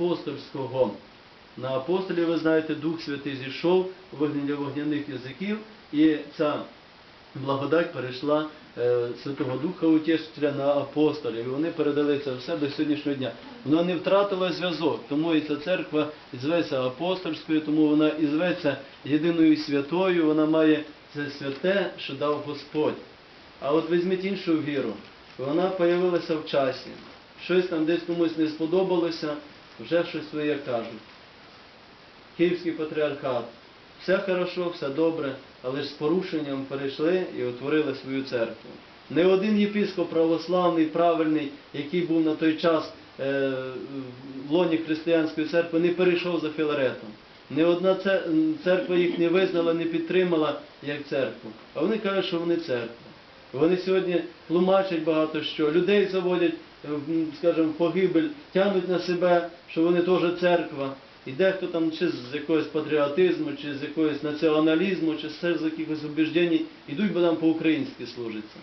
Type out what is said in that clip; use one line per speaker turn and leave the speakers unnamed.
апостольського. На апостолів, ви знаєте, Дух Святий зійшов вогняні вогняних язиків, і ця благодать перейшла е, Святого Духа Утішителя на апостолів. І вони передали це все до сьогоднішнього дня. Воно не втратило зв'язок, тому і ця церква зветься апостольською, тому вона і зветься єдиною святою, вона має це святе, що дав Господь. А от візьміть іншу віру. Вона появилася в часі. Щось там десь комусь не сподобалося, вже щось своє кажуть. Київський патріархат. Все хорошо, все добре, але ж з порушенням перейшли і утворили свою церкву. Не один єпископ православний, правильний, який був на той час е, в лоні християнської церкви, не перейшов за Філаретом. Не одна церква їх не визнала, не підтримала як церкву. А вони кажуть, що вони церква. Вони сьогодні тлумачать багато що, людей заводять, е, скажімо, погибель, тягнуть на себе, що вони теж церква. І дехто там чи з якогось патріотизму, чи з якогось націоналізму, чи з якихось убіждень, ідуть, бо там по-українськи служиться.